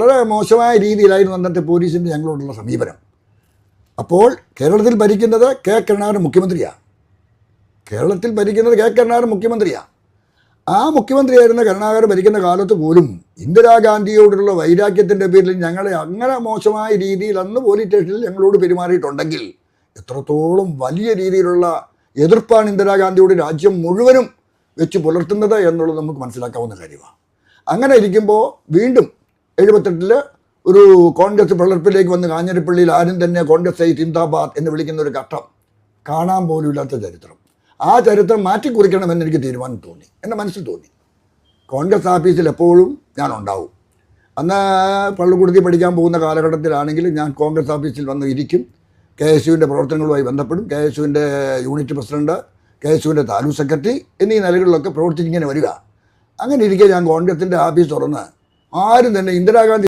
വളരെ മോശമായ രീതിയിലായിരുന്നു അന്നത്തെ പോലീസിന്റെ ഞങ്ങളോടുള്ള സമീപനം. അപ്പോൾ കേരളത്തിൽ ഭരിക്കുന്നത് കെ കരുണാകരൻ മുഖ്യമന്ത്രിയാണ് കേരളത്തിൽ ഭരിക്കുന്നത് കെ കരുണാകരൻ മുഖ്യമന്ത്രിയാണ് ആ മുഖ്യമന്ത്രിയായിരുന്ന കരുണാകരൻ ഭരിക്കുന്ന കാലത്ത് പോലും ഇന്ദിരാഗാന്ധിയോടുള്ള വൈരാഗ്യത്തിന്റെ പേരിൽ ഞങ്ങളെ അങ്ങനെ മോശമായ രീതിയിൽ അന്ന് പോലീസ് സ്റ്റേഷനിൽ ഞങ്ങളോട് പെരുമാറിയിട്ടുണ്ടെങ്കിൽ എത്രത്തോളം വലിയ രീതിയിലുള്ള എതിർപ്പാണ് ഇന്ദിരാഗാന്ധിയോട് രാജ്യം മുഴുവനും വെച്ച് പുലർത്തുന്നത് എന്നുള്ളത് നമുക്ക് മനസ്സിലാക്കാവുന്ന കാര്യമാണ്. അങ്ങനെ ഇരിക്കുമ്പോൾ വീണ്ടും എഴുപത്തെട്ടിൽ ഒരു കോൺഗ്രസ് പിളർപ്പിലേക്ക് വന്ന് കാഞ്ഞിരപ്പള്ളിയിൽ ആരും തന്നെ കോൺഗ്രസ് ഐ സിന്ദാബാദ് എന്ന് വിളിക്കുന്ന ഒരു ഘട്ടം കാണാൻ പോലുമില്ലാത്ത ചരിത്രം. ആ ചരിത്രം മാറ്റി മാറ്റിക്കുറിക്കണമെന്ന് എനിക്ക് തീരുമാനം തോന്നി. എന്റെ മനസ്സിൽ തോന്നി. കോൺഗ്രസ് ഓഫീസിൽ എപ്പോഴും ഞാൻ ഉണ്ടാവും. അന്ന് പള്ളിക്കൂടത്തിൽ പഠിക്കാൻ പോകുന്ന കാലഘട്ടത്തിലാണെങ്കിൽ ഞാൻ കോൺഗ്രസ് ഓഫീസിൽ വന്ന് ഇരിക്കും. കെ എസ് യുവിന്റെ പ്രവർത്തനങ്ങളുമായി ബന്ധപ്പെടും. കെ എസ് യുവിന്റെ യൂണിറ്റ് പ്രസിഡന്റ് കെ എസ് യുവിന്റെ താലൂക്ക് സെക്രട്ടറി എന്നീ നിലകളിലൊക്കെ പ്രവർത്തിച്ചിങ്ങനെ വരിക. അങ്ങനെ ഇരിക്കെ ഞാൻ കോൺഗ്രസിന്റെ ഓഫീസ് തുറന്ന് ആരും തന്നെ ഇന്ദിരാഗാന്ധി